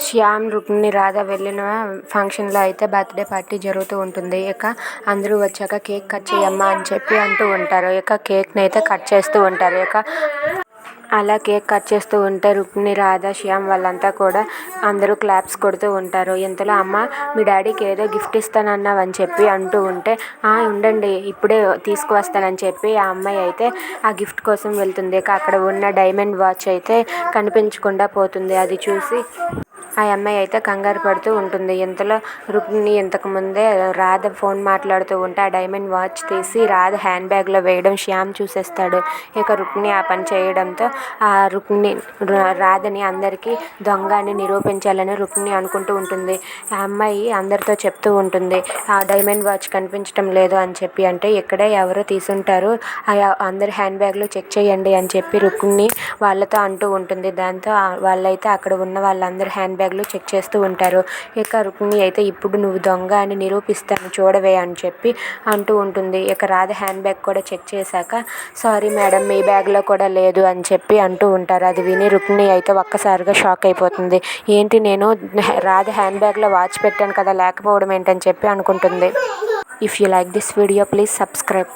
శ్యామ్ రుక్మిణి రాధ వెళ్ళిన ఫంక్షన్లో అయితే బర్త్డే పార్టీ జరుగుతూ ఉంటుంది. ఇక అందరూ వచ్చాక కేక్ కట్ చేయమ్మా అని చెప్పి అంటూ ఉంటారు. ఇక కేక్ని అయితే కట్ చేస్తూ ఉంటారు. ఇక అలా కేక్ కట్ చేస్తూ ఉంటే రుక్మిణి రాధ శ్యామ్ వాళ్ళంతా కూడా అందరూ క్లాప్స్ కొడుతూ ఉంటారు. ఇంతలో అమ్మ మీ డాడీకి ఏదో గిఫ్ట్ ఇస్తానన్నావని చెప్పి అంటూ ఉంటే "ఆ, ఉండండి ఇప్పుడే తీసుకువస్తానని చెప్పి ఆ అమ్మాయి అయితే ఆ గిఫ్ట్ కోసం వెళ్తుంది. అక్కడ ఉన్న డైమండ్ వాచ్ అయితే కనిపించకుండా పోతుంది. అది చూసి ఆ అమ్మాయి అయితే కంగారు పడుతూ ఉంటుంది. ఇంతలో రుక్మిణి ఇంతకు ముందే రాధ ఫోన్ మాట్లాడుతూ ఉంటే ఆ డైమండ్ వాచ్ తీసి రాధ హ్యాండ్ బ్యాగ్లో వేయడం శ్యామ్ చూసేస్తాడు. ఇక రుక్మిణి ఆ పని చేయడంతో ఆ రుక్మిణి రాధని అందరికీ దొంగ అని నిరూపించాలని రుక్మిణి అనుకుంటూ ఉంటుంది. ఆ అమ్మాయి అందరితో చెప్తూ ఉంటుంది ఆ డైమండ్ వాచ్ కనిపించడం లేదు అని చెప్పి. అంటే ఇక్కడే ఎవరో తీసుంటారు. ఆ అందరి హ్యాండ్ బ్యాగ్లో చెక్ చేయండి అని చెప్పి రుక్మిణి వాళ్ళతో అంటూ ఉంటుంది. దాంతో వాళ్ళైతే అక్కడ ఉన్న వాళ్ళందరి హ్యాండ్ బ్యాగ్లు చెక్ చేస్తూ ఉంటారు. ఇక రుక్మిణి అయితే ఇప్పుడు నువ్వు దొంగ అని నిరూపిస్తాను చూడవే అని చెప్పి అంటూ ఉంటుంది. ఇక రాధ హ్యాండ్ బ్యాగ్ కూడా చెక్ చేశాక సారీ మేడం మీ బ్యాగ్లో కూడా లేదు అని చెప్పి అంటూ ఉంటారు. అది విని రుక్మిణి అయితే ఒక్కసారిగా షాక్ అయిపోతుంది. ఏంటి నేను రాధ హ్యాండ్ బ్యాగ్లో వాచ్ పెట్టాను కదా లేకపోవడం ఏంటని చెప్పి అనుకుంటుంది. If you like this video please subscribe